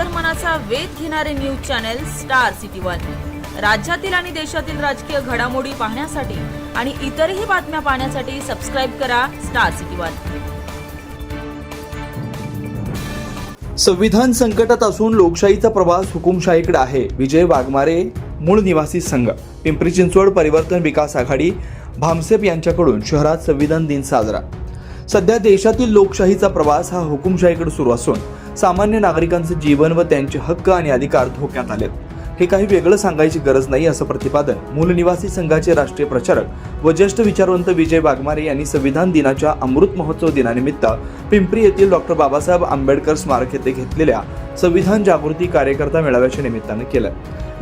अंतर्मनाचा वेध घेणारे news channel Star City One. राज्यातील आणि देशातील राजकीय घडामोडी पाहण्यासाठी आणि इतरही बातम्या पाहण्यासाठी सबस्क्राईब करा स्टार सिटी वन. संविधान संकटात असून लोकशाहीचा प्रवास हुकुमशाहीकडे आहे. विजय वाघमारे मूळ निवासी संघ पिंपरी चिंचवड परिवर्तन विकास आघाडी भामसेप यांच्याकडून शहरात संविधान दिन साजरा. सध्या देशातील लोकशाहीचा प्रवास हा हुकुमशाहीकडे सुरू असून सामान्य नागरिकांचं जीवन व त्यांचे हक्क आणि अधिकार धोक्यात आलेत. हे काही वेगळं सांगायची गरज नाही असं प्रतिपादन मूलनिवासी संघाचे राष्ट्रीय प्रचारक व ज्येष्ठ विचारवंत विजय वाघमारे यांनी संविधान दिनाच्या अमृत महोत्सव दिनानिमित्त पिंपरी येथील डॉक्टर बाबासाहेब आंबेडकर स्मारक येथे घेतलेल्या संविधान जागृती कार्यकर्ता मेळाव्याच्या निमित्तानं केलं.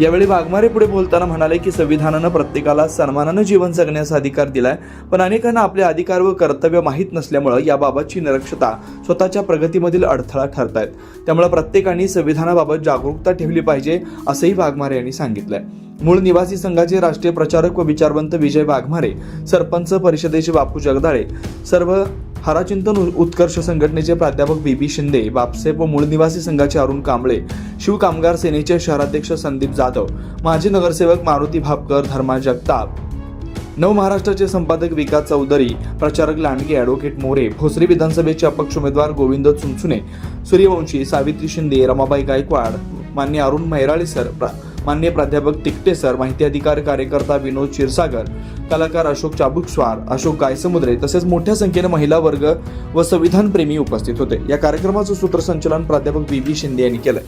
यावेळी वाघमारे पुढे बोलताना म्हणाले की संविधानानं प्रत्येकाला सन्मानानं जीवन जगण्याचा अधिकार दिलाय पण अनेकांना आपले अधिकार व कर्तव्य माहीत नसल्यामुळं याबाबतची निरक्षता स्वतःच्या प्रगतीमधील अडथळा ठरत आहेत त्यामुळे प्रत्येकाने संविधानाबाबत जागरूकता ठेवली पाहिजे असंही वाघमारे यांनी सांगितलंय. मूळ निवासी संघाचे राष्ट्रीय प्रचारक व विचारवंत विजय वाघमारे सरपंच परिषदेचे बापू जगदाळे सर्व हराचिंतन उ- उत्कर्ष संघटनेचे प्राध्यापक बी बी शिंदे बापसेप व मूळ निवासी संघाचे अरुण कांबळे शिव कामगार सेनेचे शहराध्यक्ष संदीप जाधव माजी नगरसेवक मारुती भापकर धर्मा जगताप. नव महाराष्ट्राचे संपादक विकास चौधरी प्रचारक लांडगे ॲडव्होकेट मोरे भोसरी विधानसभेचे अपक्ष उमेदवार गोविंद चुनचुने सूर्यवंशी सावित्री शिंदे रमाबाई गायकवाड मान्य अरुण मैराळे सर प्रा- मान्य प्राध्यापक तिकटे सर माहिती अधिकार कार्यकर्ता विनोद क्षीरसागर कलाकार अशोक चाबुकस्वार अशोक गायसमुद्रे तसेच मोठ्या संख्येने महिला वर्ग व संविधान प्रेमी उपस्थित होते. या कार्यक्रमाचं सूत्रसंचलन प्राध्यापक बी बी शिंदे यांनी केलं